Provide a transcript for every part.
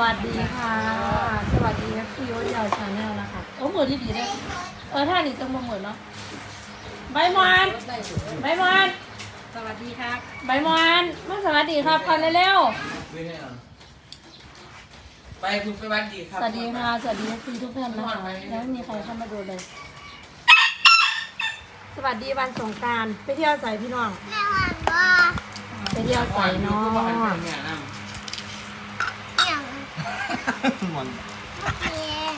วัสดีค่ะ สวัสดีครับพี่โอ๊ตยาวชาแนลนะคะโอ้เหมือนที่ดีเลยเออท่านี้ต้องมาเหมือนเนาะใบมอนใบมอนสวัสดีครับ ใบมอนมาสวัสดีครับกันเร็วไม่ได้หรอไปคุณไปบ้านดีคๆรัสบวัสดีค่ะสวัสดีพี่ทุกท่านนะคะยังไม่มีใครเข้ามาดูเลย สวัสดีวันสงกรารไปเที่ยวใส่พี่น้องแม่วันว่าไปเที่ยวใส่เนาะ เนี่ยนะ อย่าง มันเพียง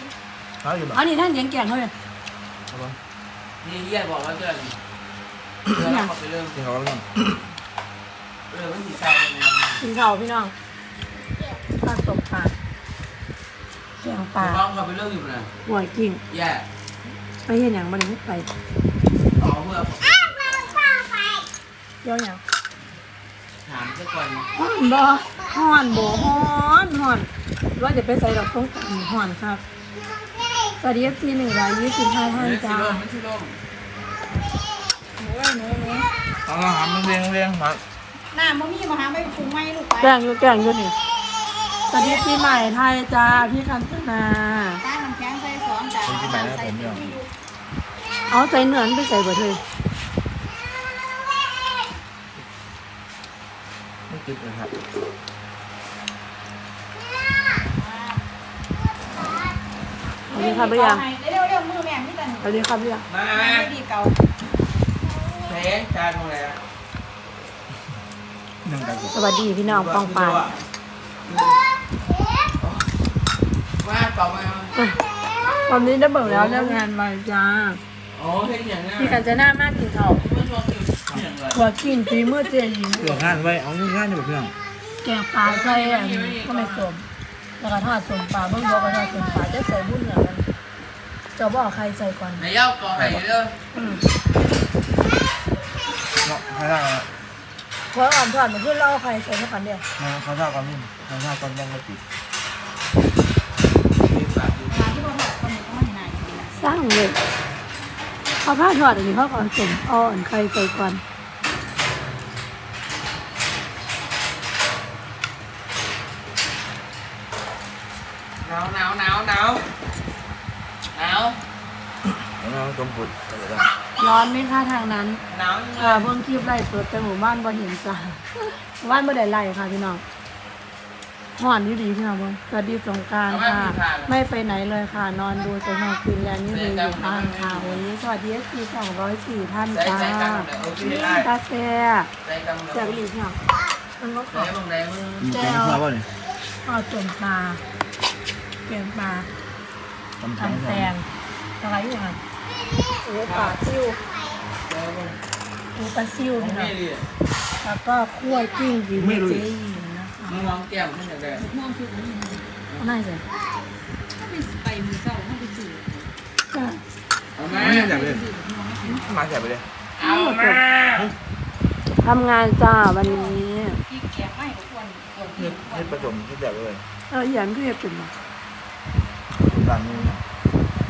เขาอยู่แบบอันนี้ท่านเลี้ยงแกงเขาเลยนี่เยี่ยบอกว่าเกินเรื่องขอไปเรื่องจริงเขาก็เรื่องเรื่องมันสีใสเลยนะกินข้าวพี่น้องปลาสมปลาแกงปลาน้องขอไปเรื่องอยู่นะหัวกิ้งแย่ไปเห็นอย่างมันไม่ไปอ๋อเมื่ออ้าวเราเข้าไปเดี๋ยวอย่างถามสักก่อนฮ้อนบ่ฮ้อนบ่ฮ้อนฮ้อน ว่าจะไปใส่ดอกต้งกันฮ้อนครับ สวัสดีเอฟซีหนึ่งร้อยยี่สิบห้าท่านไม่ใช่จ้าร่มไม่ใช่ร่มโอ้ยหนูหนูเขาก็ทำเรียงเรียงมาหน้ามัมี่มาหาไม่ฟุ้งไม่ลูกไปแกงอยู่แกงอยู่นี่สวัสดีปีใหม่ไทยจ้าพี่คันธนาต้าน้ำแข็งใส่สองจ้าเป็นที่ไหนนะผมเนี่ยเอาใจเหนือนไปใส่เบิดเลยไม่ติดเลยครับ ดีครับเรียงเร็วเร็วมือแม่พี่ตันสวัสดีครับเรียงมาไม่ดีเก่าแพงจานตรงไหนอะหนึ่งกันสวัสดีพี่น้องปองปายว่าต่อมาวันนี้ได้เบิกแล้วเรื่องงานมาจ้าอ๋อเห็นอย่างนั้นพี่กันจะหน้ามากกินข้าวไม่ชอบกินอย่างเลยหัวกินฝีมือเจหญิงเพื่องานไว้เอางานอยู่แบบเพื่อนแกงปลาใส่อันก็ไม่สมแล้วก็ทอดสมปลาเบื้องบนก็ทอดสมปลาจะใส่บุ้นเหนือมัน จะบอกใครใส่ก่อนไหนเย้าก่อไข่เด้ออืมเนาะเขาท่ากันเพราะอ่อนทอดมันขึ้นเล่าใครใส่เท่ากันเดียวเขาท่ากันนี่เขาท่ากันยังไม่ติดหาที่เราถอดคนหนึ่งก็ไม่นานสร้างเลยเขาผ้าทอดอันนี้เขาก่อนสมอ่อนใครใส่ก่อนหนาวหนาวหนาวหนาวหนาว แล้วน้องสมบุตรร้อนไหมคะทางนั้นหนาวยังไงค่ะเพิ่งคลิปไล่สดแต่หมู่บ้านบ่เห็นจ้าหมู่บ้านบ่ได้ไล่ค่ะพี่น้องห่อนอยู่ดีพี่น้องเบิ่งสวัสดีสงกรารค่ะ ไม่ไปไหนเลยค่ะ นอนดูแต่นอนคืนแล้วนี่ดูอยู่บ้านค่ะวันนี้สวัสดีเอสพีสองร้อยสี่ท่านใส่จ้าใส่กันเลยโอเคได้ตาแซ่บใส่กันเลจากยอีกค่ะมันก็ขไหนอบ้างไหนมึงมีแกงข้าวป่ะเนี่ยทอดจมปลาเกงปลาตำแข็งทำแตงอะไรอย่างเงี้ย โอ้ปลาซิวเดี๋ยวมึงโอ้ปลาซิวมึงพี่น้อไม่งดีแล้วก็คั่วกิ้งดีเจหญิงนะคะมึงลองแก้มขึ้นอย่างไรมองคือมันเอาหน่อยสิไปมือเศร้าห้องไปสื่อก็เอามาไม่ใช่แบบเลยมาใส่ไปเลยเอามาทำงานจ้าวันนี้ ที่แกไม่ก็ควรควรนี่นี่ผสมที่แบบเลยเอออย่างที่จะเป็นมาร้านนี้นะ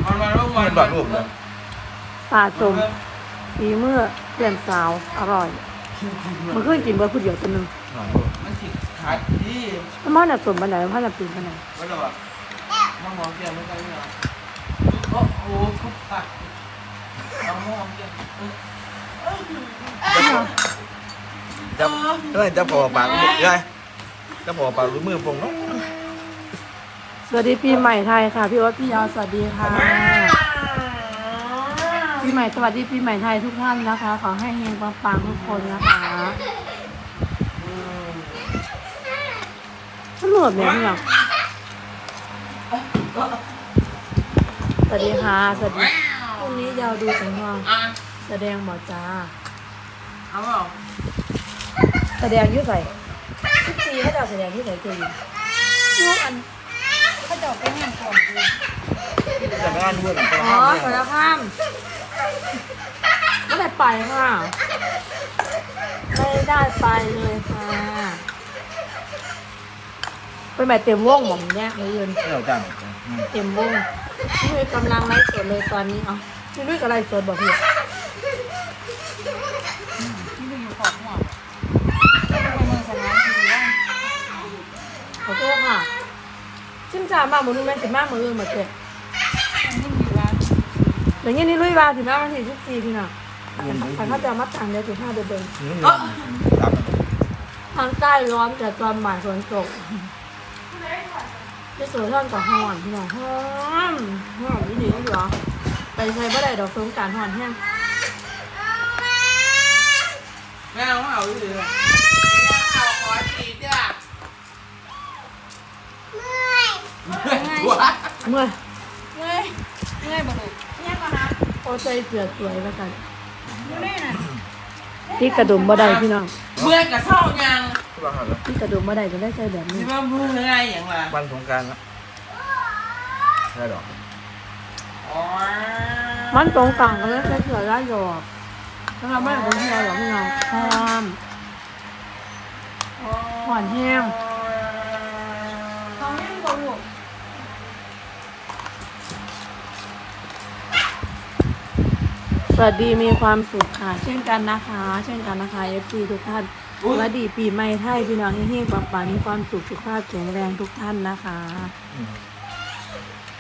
เอามาลูกมาเป็นแบบรูปเลย ปลาสมฝีมือเปลี่ยนสาว อร่อย มันขึ้นกินเบอร์ผู้เดียวตัวหนึงหน่อยมันติดขาดที่แล้วมันน่ะสมบันไหนมันน่ะปีนบันไหนว่าเราอะมองมองแก้มไม่ได้เหรอโอ้โหทุบปากเอามองแก้มจับเฮ้ยจับปอกปากได้จับปอกปากรู้มือผมเนาะสวัสดีปีใหม่ไทยค่ะ พี่โอ๊ตพี่ยาวสวัสดีค่ะ ปีใหม่สวัสดีปีใหม่ไทยทุกท่านนะคะ ขอให้เฮงปังๆทุกคนนะคะสนุกเนี่ยพี่น้องสวัสดีค่ะสวัสดีพรุ่งนี้ยาวดูสังวงอะแสดงหมอจ้าเอาเปล่าแสดงอยุ่ใส่ทุกปีเขาจะแสดงอยุ่ใส่เจริญยุอันเขาจะไปงานก่อนคือแต่งานด้วยกันอ๋อสารคาม ไม่ได้ไปค่ะ ไม่ได้ไปเลยค่ะเป็นแบบเต็มวงหม่อมแยกเลยยืนเราจังเต็มวงพี่นุ้ยกำลังไลฟ์สดเลยตอนนี้เอ๋อพี่นุ้ยกับไลฟ์สดบอกพี่ที่ดูอยู่ขอบหัวไปเมืองสถานที่ว่าขอโทษค่ะชิมจามากมือนึงแม่สิมากมืออื่นหมดเลย มันยิ่งอยู่ร้าน เดี๋ยวนี้นี่ลุยวาสิมาวันที่สิบสี่พี่น้องขันเขาจะเอามาตังเดี๋ยวสิบห้าเดือนเดือนนี่รับมันทางใต้ร้อนแต่ตอนบ่ายฝนตกที่สุดท่อนกับห่อนพี่น้องหอมหอมนี่ดีเหรอไปใช้บ่ได้ดอกสงกรารหอนแห้งแม่เอาเอาอยู่เลยเอาขอจีบจ้ะเมื่อยหัวเมื่อยเมื่อยเมื่อยบ่ลูกเนี่ยก่อนนะ โอ้ใจเสือสวยแล้วกันอยู่นี่น่ะที่กระดุมบ่ได้พี่น้องเมื่อยกับเศร้ายังบ้างเหรอที่กระดุมบ่ได้ก็ได้ใช้แบบนี้นี่ว่าเมื่อยอย่างไรวันสงกรารแล้วได้หรออ๋อมันตรงกลางก็ได้ใช้เสือได้หยอกถ้าเราไม่ได้เป็นเสือหรอกพี่น้องหอมหอนแห้ง วัสดีมีความสุขค่ะ เช่นกันนะคะ เช่นกันนะคะ FC ทุกท่านสวัสดีปีใหม่ไทยพี่น้องเฮงๆปังๆมีความสุขสุขภาพแข็งแรงทุกท่านนะคะ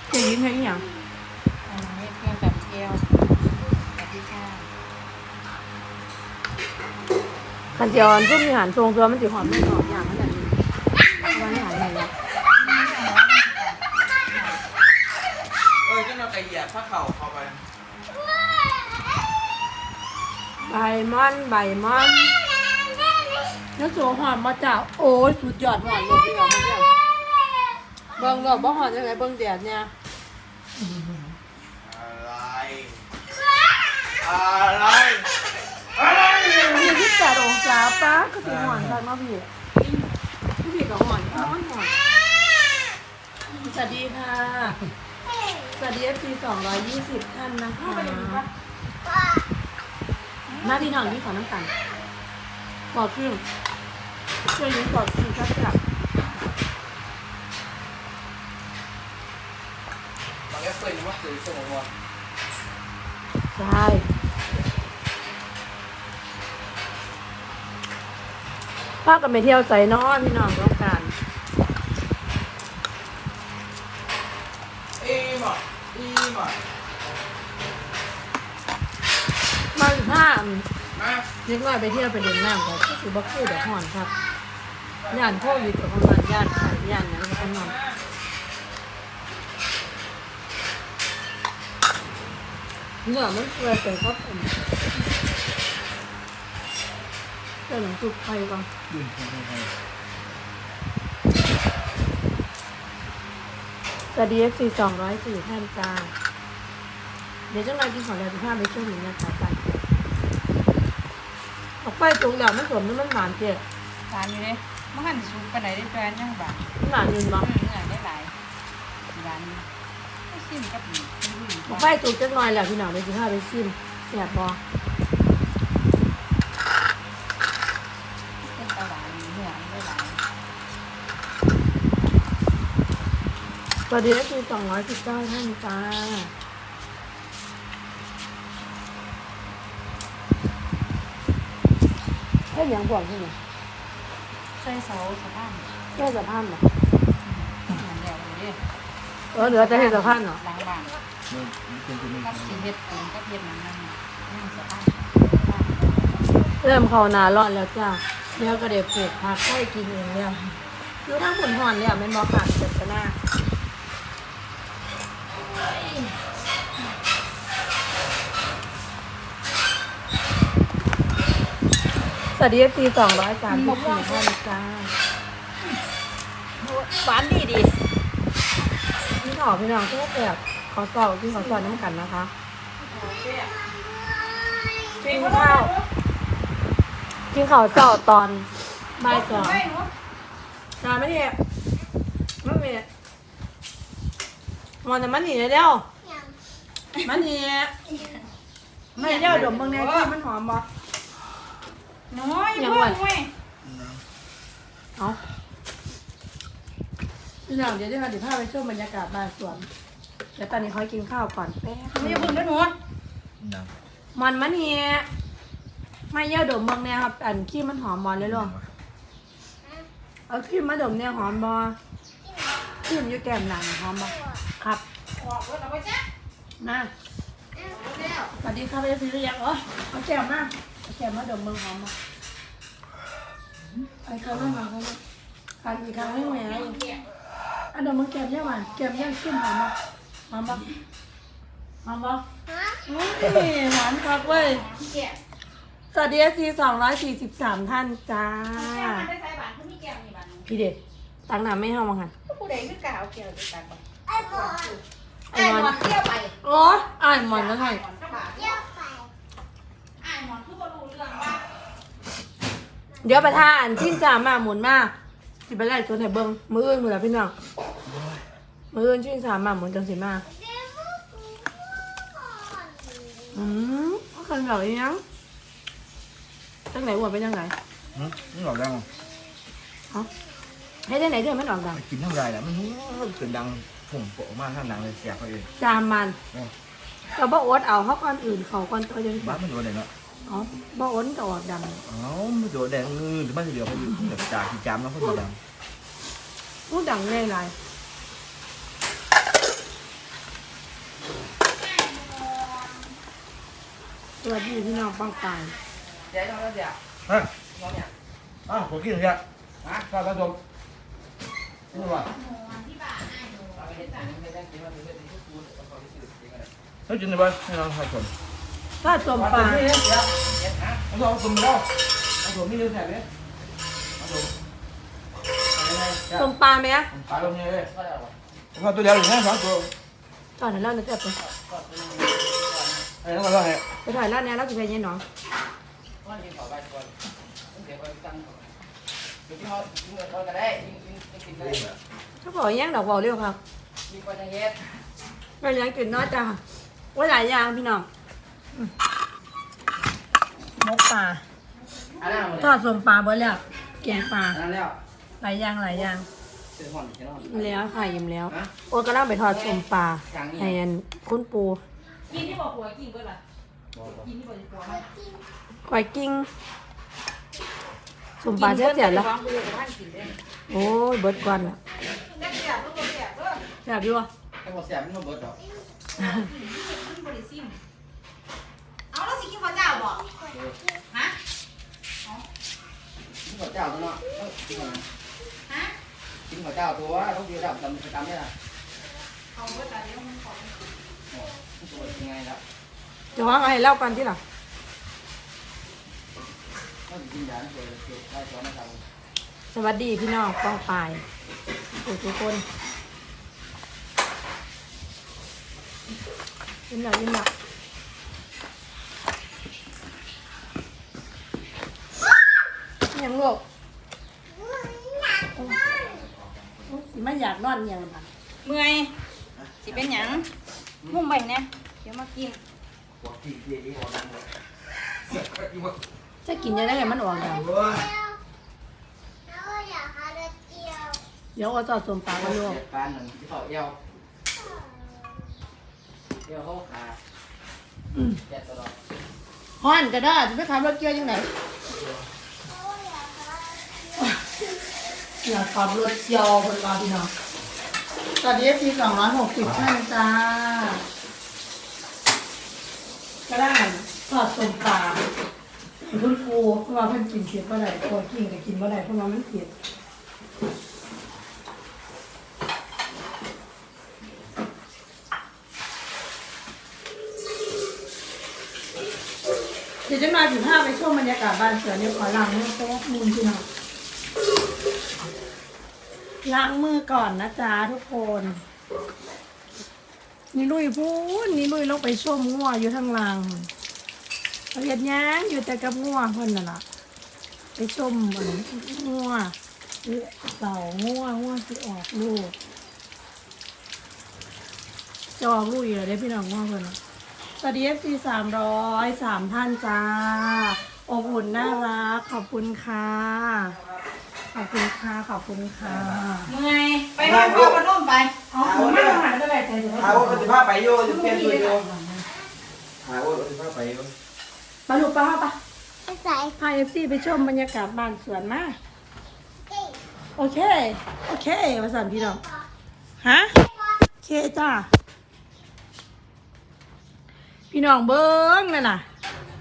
เจะยิ้มให้อีหยังอันนี้เครื่องแบบเกลียวสวัสดีค่ะคันเจียวอันพวกมีหารทรงตัวมันสิหอมไม่หอมอย่างนั้นแหละนี่วันหารอะไรเนี่ย เออจะนอนกระเหยียบผ้าเข่าเข้าไป ใบมันใบมันแล้วโซหอมมาจากโอ้ยสุดยอดหอมเลยพี่น้องมันเนี่ยเบิ่งเราบ่หอมยังไงเบิ่งแดดเนี่ยอะไรอะไรอะไรมีที่แปดองศาป้าก็ถึงหอนกันมาพี่พี่พี่ก็หอนหอนหอนสวัสดีค่ะ สวัสดี FC 220ท่านนะคะ หน้าที่น้องที่ขอน้ำตาลปอดครึ่งช่วยยิ้มปอดครึ่งครับจับบางแอปเปิลว่าสื่อส่งมาใช่พากันไปเที่ยวใจนอนพี่น้องต้องการ น้อยไปเที่ยวไปเล่นน้ำก็คือบักคือเดี๋ยวห่อนครับย่านโควิดกับประมาณย่านไข่ย่านนั้นก็นอนเนื้อมันเปื่อยแต่ก็ผมเจ้าหนังสุกไข่ก่อนสวัสดีเอฟซีสองร้อยสี่ท่านจ้าเดี๋ยวจ้านายกินของแล้วจะพาไปช่วยหนึ่งนะคะ จ้าออกไปตรงแล้วมันสมแล้วมันหวานเจ๊ร้านอยู่เด้มันหันสูงปานไหนได้แฟนยังบ่ามันหวานยืนบ่อืมเหนื่อยได้หลายร้านนี้ไม่ชิมกับหมูไม่รู้อยู่ออกไปตรงจักหน่อยแล้วพี่น้องเดี๋ยวจะพาไปชิมแซ่บบ่เป็นตะหวานเหนื่อยได้หลายสวัสดีก็คือสองร้อยสิบเก้าท่านจ้า แค่ยังบวกใช่ไหมใส่เสาสะพานแค่สะพานเหรอเหมือนเดียวเลยเด้เออเหลือแต่เห็ดสะพานเหรอหลังบ้านกับสีเห็ดปูนกับเห็ดหนังนั่นน่ะนั่งสะพานเริ่มเข้านาร้อนแล้วจ้าแล้วก็เดี๋ยวปลูกผักไข่กินเองแล้วคือทั้งผลหอนเนี่ยมันบอกขาดเจ็บกันหน้า สวัสดีฟีสองร้อยสามสิบสี่ท่านจ้าหวานดีดีพี่ขอพี่น้องก็แบบขอสอบพี่ขอสอบน้ำกันนะคะกินข้าวกินข้าวเจ้าตอนบ่ายสองจานไม่เทียไม่เมียมันจะมันหนีเร็วอย่างมันหนีไม่เร็วเดี๋ยวมึงเนี่ยที่มันหอมบ่ น้อยยังเพิ่ไหวงเว้ยเอาพี่น้องเดี๋ยวจะพาเดี๋ยวพาไปชมบรรยากาศบ้านสวนเดี๋ยวตอนนี้เขากินข้าวก่อนแป๊บไม่เพิ่งได้หนูมันมันเฮียไม่เยอะดมเมืองเนี่ยครับอันขี้มันหอมบอลเลยหรอเอาขี้มาดมเนี่ยหอมบอชิมอยู่แก้มหนังหอมบ่ครับออกรถเอาไปจ้ะมาเอาแล้วสวัสดีครับเอฟซีหรือยังเออเอาแก้มมาเอา แก้มมาดมเมืองหอมมาไอ้ครั้งนั้นมาครั้งนั้นการอีกครั้งนึงแหมอันดมเมืองแก้มยังหวานแก้มยังขึ้นหอมบ่หอมบ่หอมบ่ฮะอุ้ยหวานครับเว้ยพี่แก้วสวัสดีเอฟซีสองร้อยสี่สิบสามท่านจ้าแก้วมันได้ใส่บาทคือมีแก้วนี่บาทนึงพี่เด็กตังหนาไม่เข้ามาหันผู้ใดคือกล่าวแก้วไปตักบ่ไอ้บอลไอ้หมอนเที่ยวไปโอ้ยอ่านหมอนแล้วไงหมอนก็บาทเยี่ยมไปไอ้หมอนคือบ่รู้เรื่องว่า เดี๋ยวประธานทิ้นจามาหมุนมาสิไปไล่ตัวไหนเบิ้งมืออื่นมือละพี่น้องมืออื่นทิ้นจามาหมุนจังสิมาเดี๋ยวมึงก่อนอืมเอาคันเหล่าอีหยังจังไหนอ้วนเป็นจังไหนหืมนี่หลอกดังให้ได้ไหนเดี๋ยวมันออกดังกินเท่าไรแหละมันเกินดังผมโปะมากข้างดังเลยเสียเขาเองจามมันก็บ่อดเอาเขาก่อนอื่นเขาก่อนตัวยังบ้านมันโดนแดงเนาะ อ๋อบ่อดก็ออกดังอ๋อมันโดนแดงเออหรือมันจะเหลือไปอยู่แบบจ่าที่จามแล้วเขาโดนดังอู้ดังแรงไรสวัสดีพี่น้องปังปายเจ๊ต้องแล้วเดี๋ยวฮะน้องเนี่ยอ้าวผมกินเลยอะฮะข้าวผสมนี่ว่าเอาไปเฮ็ดหนังไม่ได้กินมาถึงจะได้พูดเอาเขาไปซื้อจริงอะไรให้กินเลยให้น้องผสม ถ้าจมปลาเฮ็ดเดี๋ยวเฮ็ดฮะเอาผสมแล้วผสมนี่เรื่องแสบเลยผสมอะไรจมปลาไหมอะปลาลงเนี่ยเลยเอาตัวเดียวอยู่นะสองตัวตอนนั้นเราเนี่ยจะไปไอ้น้องมาว่าไงไปถ่ายร้านนี้เราจะไปยังน้องก็ยิงเขาไปก่อนเดี๋ยวไปตั้งอยู่ที่เขายิงเงินก็ได้ยิงยิงกินได้ถ้าบอกยังดอกบอกเร็วครับยิงก็จะเฮ็ดเรายังกินน้อยจ้าว่าหลายอย่างพี่น้อง มมกปลาอันนั้นทอดสมปลาบ่แล้วแกงปลาอันนั้นแล้วหลายอย่างหลายอย่างเสือห่อนเสือห่อนอิ่มแล้วค่ะยิ้มแล้วฮะโอ้ก็นั่งไปทอดสมปลาอย่างนี้ให้อันคุณปูกินที่บ่ผัวกินเบิดล่ะกินที่บ่ผัวมันควายกิ้งสมปลาเสียเสียแล้ววางไปเลยกับท่านกินได้โอ้ยเบิดก่อนอะแซ่บแซ่บต้องแซ่บเด้อแซ่บอยู่วะไอ้หมดแสบมันมาเบิดหรอขึ้นบ่ได้ซิม เอาแล้วสิกินข้าวเจ้าบ่ฮะกินข้าวเจ้าตัวเนาะกินข้าวฮะกินข้าวเจ้าตัวต้องกินแบบทำประจำเนี่ยนะเอาเบิดล่ะเดี๋ยวมันขอโอ้ตัวยังไงแล้วจะว่าให้เล่ากันที่หลังต้องกินยาตัวตัวได้ตัวไม่ทสวัสดีพี่น้องป้องปลายทุกทุกคนยิ้มหน่อยยิ้มหน่อยยัง ลูกสิไม่อยากนอนอยังมันเมื่อยสิเป็นหยังมุ่งไปเนี่ยเดี๋ยวมากินำหัวขี้เกียจหัวดังเลยจะกินยังไงมันออกดังเดียวแล้วก็อยากหาเดียวเดี๋ยวเอาจอดสมปลาไว้ลูกปานหนึ่งที่เขาเอวเอวเขาขาแกะตลอดฮ้อนก็ได้จะไปขับรถเกียร์ยังไง เขาอยากหา อยากขับรถเกียวคนรอพี่น้องสวัสดีทีสองร้อยหกสิบท่านจ้าก็ได้างทอดสมปลาคุณครูเพราะว่าเพิ่นกินเผ็ดเมื่อไร่ตัวกินก็กินเมื่อไรเพราะว่ามันเผ็ดเดี๋ยวจะมาถึงห้าไปช่วงบรรยากาศบ้านเสือเนี่ยขอล้างมือแป๊บนึงพี่น้อง ล้างมือก่อนนะจ๊ะทุกคน นี่ลุยพูนนี่ลุยลงไปชมงัวอยู่ทางลังเรียดย่างอยู่แต่กับงัวเพิ่นน่ะล่ะ ไปชมอันงัวหรือเต่างัวงัวที่ออกลูกจะออกลูกอีกแล้วเด้พี่น้องงัวเพิ่นนะสวัสดีเอฟซีสามร้อยสามท่านจ้าอบอุ่นน่ารักขอบคุณค่ะ อบคุณค่ะขอบคุณค่ะเมื่อยไปนอนพ่อมาร่มไปเอาผมไม่ต้องหันไปไหนใจจะไม่หาว่าปฏิภาณไปโยจะเปลี่ยนตัวโยหาว่าปฏิภาณไปโยปลาลูกปลาปะไปใส่พาเอฟซีไปชมบรรยากาศบ้านสวนมาเก่งโอเค โอเคมาสั่นพี่น้องฮะเคจ้าพี่น้องเบิ้งนั่นน่ะ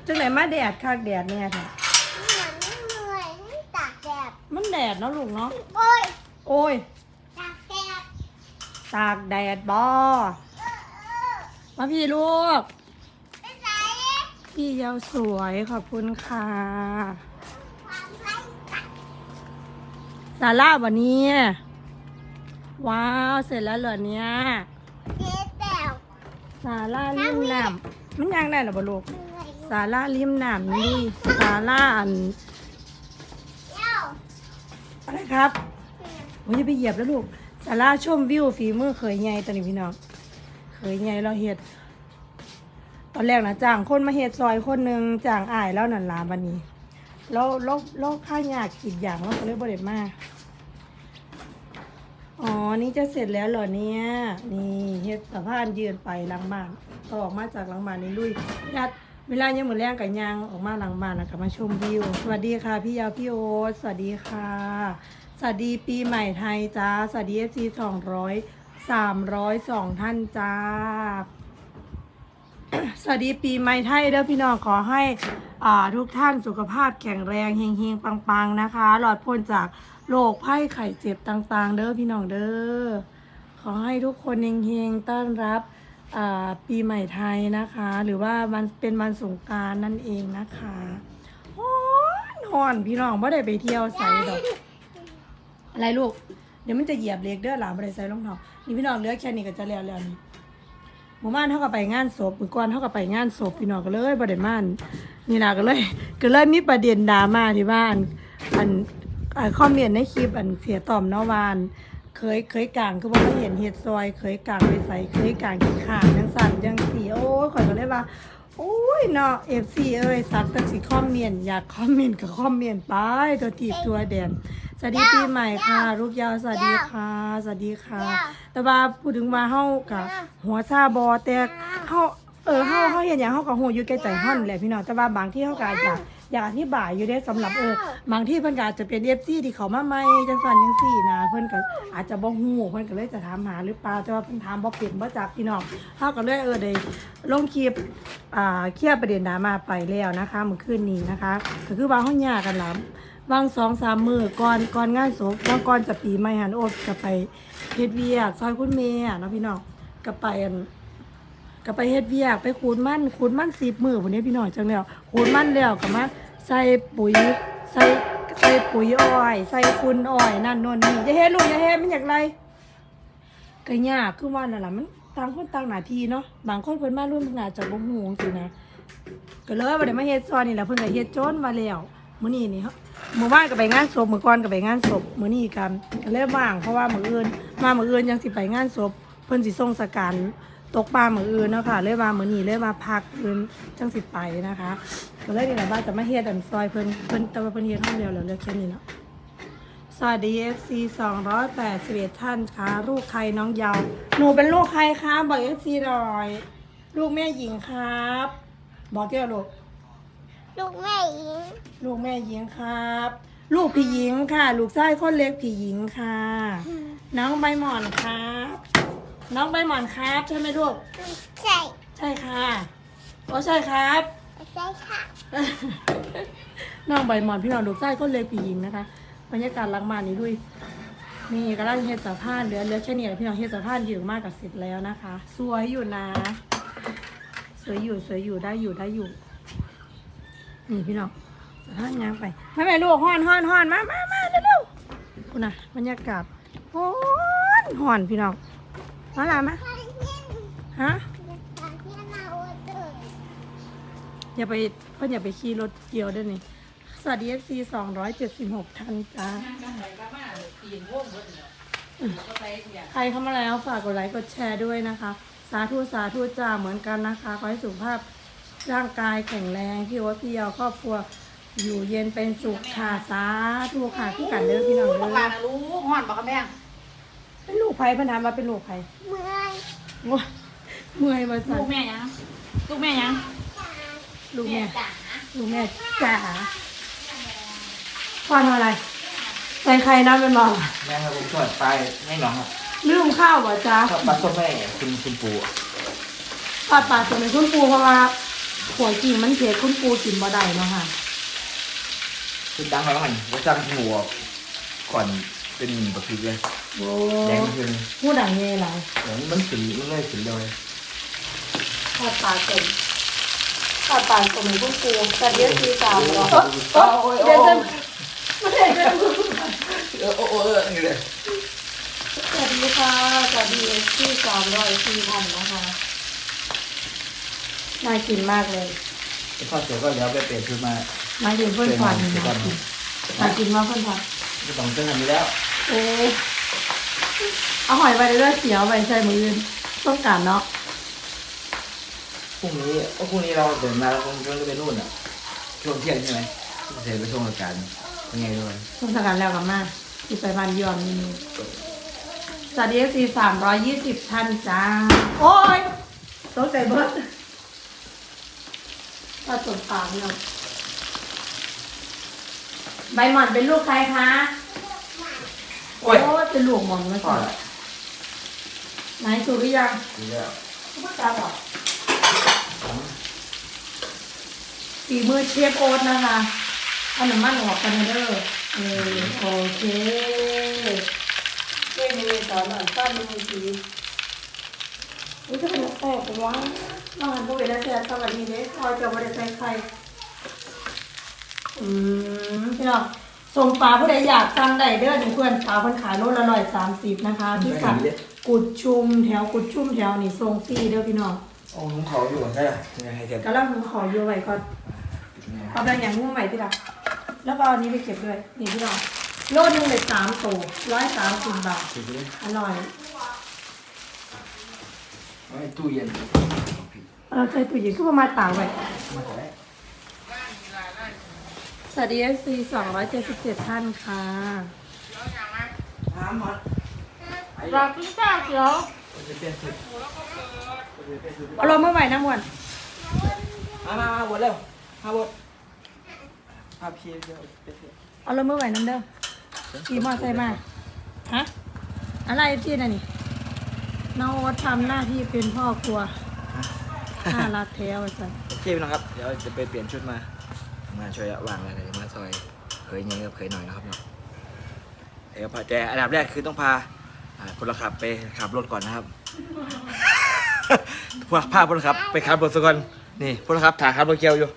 จังไหนมาแดดคักแดดเนี่ยค่ะ มันแดดเนาะลูกเนาะ โอ้ยโอ้ย ตากแดดตากแดดบอมาพี่ลูก ไปไหนพี่เยาวสวยขอบคุณค่ะความไรตักซาร่าวันนี้ ว้าวเสร็จแล้วเหรอเนี่ยเจ๊แต้วซาร่าริมน้ำมันยังได้เหรอบ่ลูก เหนื่อยซาร่าริมน้ำนี่ซาร่าอันเจ้า อะไรครับโอ้ยอย่าไปเหยียบแล้วลูกซาราชมวิวฝีมือเคยไงตอนนี้พี่น้องเคยไงเราเฮ็ด ตอนแรกนะจ้างคนมาเฮ็ดซอยคนหนึ่งจ้างอ้ายแล้วนั่นลาบันนี้แล้วแล้วแล้วค่ายากกิดอย่างเราก็เลยบ่ได้มาอ๋อ นี่จะเสร็จแล้วเหรอเนี่ย นี่เฮ็ดสะพานยืนไปหลังบ้านก็ออกมาจากหลังบ้านนี่ลุยยัด เวลายังเหมือนแรงกับยางออกมาหลังบ้านแล้วก็มาชมวิว สวัสดีค่ะ พี่ยาวพี่โอ๊ตสวัสดีค่ะ สวัสดีปีใหม่ไทยจ้า สวัสดีเอฟซีสองร้อยสามร้อยสองท่านจ้า สวัสดีปีใหม่ไทยเด้อพี่น้องขอให้อ่าทุกท่านสุขภาพแข็งแรงเฮงๆ ปังๆ นะคะ หลอดพ้นจากโรคภัยไข้เจ็บต่างๆ เด้อพี่น้องเด้อ ขอให้ทุกคนเฮงๆ ต้อนรับ ปีใหม่ไทยนะคะ หรือว่ามันเป็นวันสงการนั่นเองนะคะฮ้อนฮอนพี่น้องไม่ได้ไปเที่ยวใส่ดอกอะไรลูก เดี๋ยวมันจะเหยียบเล็กเด้อหลานไม่ได้ใส่รองเท้านี่พี่น้องเลือกแค่นี้ก็จะแล้วแล้วนี่หมู่บ้านเท่ากับไปงานศพมือก่อนเท่ากับไปงานศพพี่น้องก็เลยบ่ได้มาอันนี่นะก็เลยก็เลยมีประเด็นดราม่าที่บ้านอันอันคอมเมนต์ในคลิปอันเสียต่อมเนาวาน เคยเคยกลางคือว่าไม่เห็นเห็ดซอย เคยกลางไปใส่เคยกลางขี้ขาดยังสั่นยังสีโอ้ยข่อยก็เลยว่าโอ้ยเนาะเอฟซีเอ้ยสักแต่สิคอมเมนต์อยากคอมเมนต์ก็คอมเมนต์ไปตัวทีบตัวแดนสวัสดีปีใหม่ค่ะ ลูกยาวสวัสดีค่ะสวัสดีค่ะ แต่ว่าพูดถึงว่าเฮากับหัวซาบอแต่เฮา เออเฮาเฮาเห็นอย่างเฮากับหูอยู่แก่ใจเฮานั่นแหละพี่น้องแต่ว่าบางที่เฮาก็อาจจะอยากอธิบายอยู่ได้สำหรับเออบางที่เพิ่นก็อาจจะเป็น FC ที่เขามาใหม่จังซั่นจังซี่นะเพิ่นก็อาจจะบ่ฮู้เพิ่นก็เลยจะถามหาหรือเปล่าแต่ว่าเพิ่นถามบ่เป็นบ่จักพี่น้องเฮาก็เลยเออได้ลงคลิปอ่าเคลียร์ประเด็นดราม่าไปแล้วนะคะเมื่อคืนนี้นะคะก็คือว่าเฮาหยากันแล้วบางสองสามมือก่อนก่อนงานศพว่าก่อนจะปีใหม่หันโอดก็ไปเฮ็ดเวียกซอยคุณเมย์อะเนาะพี่น้องก็ไปอัน ก็ไปเฮ็ดเวียกไปขูดมันขูดมันสิบมือวันนี้พี่น้องจังแล้วขูดมันแล้วก็มาใส่ปุ๋ยใส่ใส่ปุ๋ยอ้อย ใส่คุณอ้อยนั่นน่นนี่อย่าเฮ็ดลูกอย่าเฮ็ดมันอยากไรก็ยากคือว่านั่นแหละมันต่างคนต่างหน้าที่เนาะบางคนเพิ่นมาร่วมงานจากบ่ฮู้จังนะก็เลยบ่ได้มาเฮ็ดซอยนี่แหละเพิ่นก็เฮ็ดจนมาแล้วมื้อนี้นี่เมื้อวานก็ไปงานศพมื้อก่อนก็ไปงานศพมื้อนี้กันก็เลยว่างเพราะว่ามื้ออื่นมามื้ออื่นยังสิไปงานศพเพิ่นสิส่งสการ ตกปลามื้ออื่นเนาะค่ะเลยว่ามื้อนี้เลยมาพักอื่นจังสิไปนะคะก็เลยนี่แหละว่าจะมาเฮ็ดอันซอยเพิ่นเพิ่นแต่ว่าเพิ่นเฮ็ดห้องเดียวแล้วเหลือแค่นี้เนาะสวัสดี FC 281ท่านค่ะ ลูกใครน้องยาวหนูเป็นลูกใครคะบอก FC หน่อย ลูกแม่หญิงครับ บอกเจ้าลูกลูกแม่หญิง ลูกแม่หญิงครับ ลูกพี่หญิงค่ะ ลูกชายคนเล็กพี่หญิงค่ะ น้องใบหมอนครับ น้องใบหมอนครับใช่ไหมลูก ใช่ใช่ค่ะโอ้ใช่ครับ ใช่ค่ะน้องใบหมอนพี่น้องลูกชายคนเล็กพี่หญิงนะคะบรรยากาศหลังมานนี้ด้วยนี่กำลังเฮ็ดสะพานเหลือเหลือแค่นี้แหละพี่น้องเฮ็ดสะพานเยอะมากกับเสร็จแล้วนะคะ สวยอยู่นะ สวยอยู่สวยอยู่ได้อยู่ได้อยู่ นี่พี่น้องสะพานยางไปไม่ไม่ลูกห้อนห้อนห้อนมามามาเร็วๆคุณน่ะบรรยากาศห้อนห้อนพี่น้อง มาละมาไปเล่นฮะตอนที่เราเดินอย่าไปเพื่อนอย่าไปขี่รถเกี่ยวด้วยนี่สวัสดีเอฟซีสองร้อยเจ็ดสิบหกท่านจ้าใครเข้ามาแล้วฝากกดไลค์กดแชร์ด้วยนะคะ สาธุสาธุจ้าเหมือนกันนะคะ ขอให้สุขภาพร่างกายแข็งแรงพี่โอ๊ตพี่เยาวครอบครัวอยู่เย็นเป็นสุขค่ะสาธุค่ะพี่กันเด้อพี่น้องลูเด้กหลาอนนะลูกห่อนบอกกับแม่ เป็นลูกไผ่พนามมาเป็นลูกไผ่เมื่อยโอ้ยเมื่อยมาสั่ลูนกแม่ยังลูกแม่ยังลูกแม่จ๋าลูกแม่จ๋าพ่อทำอะไร ใส่ไข่น้ำเป็นบ่อแม่ครับผมช่วยไปไม่หนองครับลืมข้าวบ่จ้าถ้าปลาส้มแม่คุณคุณปู่อะปลาปลาสมัยคุณปูเพราะว่าหัวกิ่งมันเผ็ดคุณปูกินบ่ได้เนาะค่ะคุณดังไปบ้างว่าจังหัวก่อน เป็นหมี่แบบพริกเลยโอ้แดงขึ้นผู้ดังเง่หลายเหมือนมันถึงมันเลยถึงเลยปลาปลาสมปลาปลาสมัยคุณปูแต่เดี๋ยวสีสามเหรอโอ้ยเดี๋ยวโอ้จะยไม่ได้จะเออโอ้ยเออนี่เลยสวัสดีค่ะสวัสดีที่สามร้อยสี่พันนะคะน่ากินมากเลยทอดเสร็จก็แล้วไปเปลี่ยนชุดมาน่ากินเพื่อนฝันน่ากินน่ากินมากเพื่อนฝัน ไม่ต้องเต้นทำนี้แล้วเอ๊ะเอาหอยไปเรื่อยๆเสียวไปใส่มืออื่นต้องการเนาะพรุ่งนี้ก็พรุ่งนี้เราเดินมาแล้วคงจะไปนู่นอะช่วงเที่ยงใช่ไหมเสร็จไปช่วงรายการเป็นไงด้วยต้องการแล้วกับมาที่ไปบ้านยอมนี่นี่สวัสดีเอฟซีสามร้อยยี่สิบท่านจ้า โอ้ยต้องใจเบิร์ดก็สมปากเนาะ ใบหม่อนเป็นลูกใครคะโอ้ยเป็นลูกหม่อนมาพอสิละไหนสูหรือยังดีแล้วพูดจาบอกฝีมือเชฟโอ๊ตนะคะเอาน้ำมันออกกันนะเด้อเออโอเคเชฟมือสอนหน่อยป้ามือสีนี่จะเป็นนักแสดงวะน้องอันผู้เป็นนักแสดงสวัสดีเด้คอยจะบริษัทใคร อืมพี่น้องส่งปลาผู้ใดอยากสั่งได้เด้อนี่เพื่อนปลาเพิ่นขายโลละร้อยสามสิบนะคะที่กัดกุดชุมแถวกุดชุมแถวนี่ทรงฟรีเด้อพี่น้องโอ้ผมขออยู่ก่อนใช่ไหมยังไงให้เสร็จกำลังขออยู่ไว้ก่อนเอาแบบอย่างงุ้มไว้พี่ละแล้วก็เอาอันนี้ไปเก็บด้วยนี่พี่น้องโลหนึงเลยสามตัวร้อยสามสิบบาทผิดเลยอร่อยไว้ตู้เย็น เออเคยตุ๋ยขึ้นมาตากไว้ มาขอได้ส วัสดีเอฟซีสองร้อยเจ็ดสิบเจ็ดท่านค่ะน้ำมันรอกินจ้าเขียวจะเปลี่ยนชุดเอาลงเมื่อไหร่นะมวนมามามาบดเร็วมาบดพาพี่เดี๋ยวไปเถอะเอาลงเมื่อไหร่น้ำเด้อขี่มอไซค์มา ฮะ อะไรที่นั่นนี่ น้องโอ๊ตทำหน้าที่เป็นพ่อครัว น่ารักแท้ว่ะสันโอเคพี่น้องครับ เดี๋ยวจะไปเปลี่ยนชุดมา มาช่วยวางอะไรมาซอยเคยเงี้ยกับเคยหน่อยนะครับเนาะเดี๋ยวพาแต่อันดับแรกคือต้องพาอ่าพลขับไปขับรถก่อนนะครับพาพาพลขับ ไปขับรถซะก่อนนี่พลขับถ่ายขับรถเกียวอยู่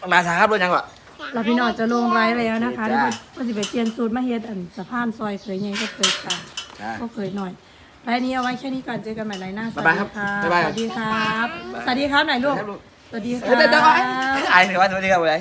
ต้องมาถ่ายขับรถยังวะเราพี่น้องจะลงไลฟ์แล้วนะคะจ้าที่ว่าสิไปเปลี่ยนสูตรมาเฮ็ดอันสะพานซอยเคยไงก็เคยค่ะจ้าก็เคยหน่อยไลฟ์นี้เอาไว้แค่นี้ก่อนเจอกันใหม่ไลฟ์หน้าสวัสบ๊ายบายดีครับค่ะบ๊ายบายสวัสดีครับบ๊ายบายสวัสดีครับไหนลูกบ๊ายบาย สวัสดีคเดี๋ยวเดี๋ยวเดี๋ยวรับไอ้หนึ่งวันสวัสดีครับอะไร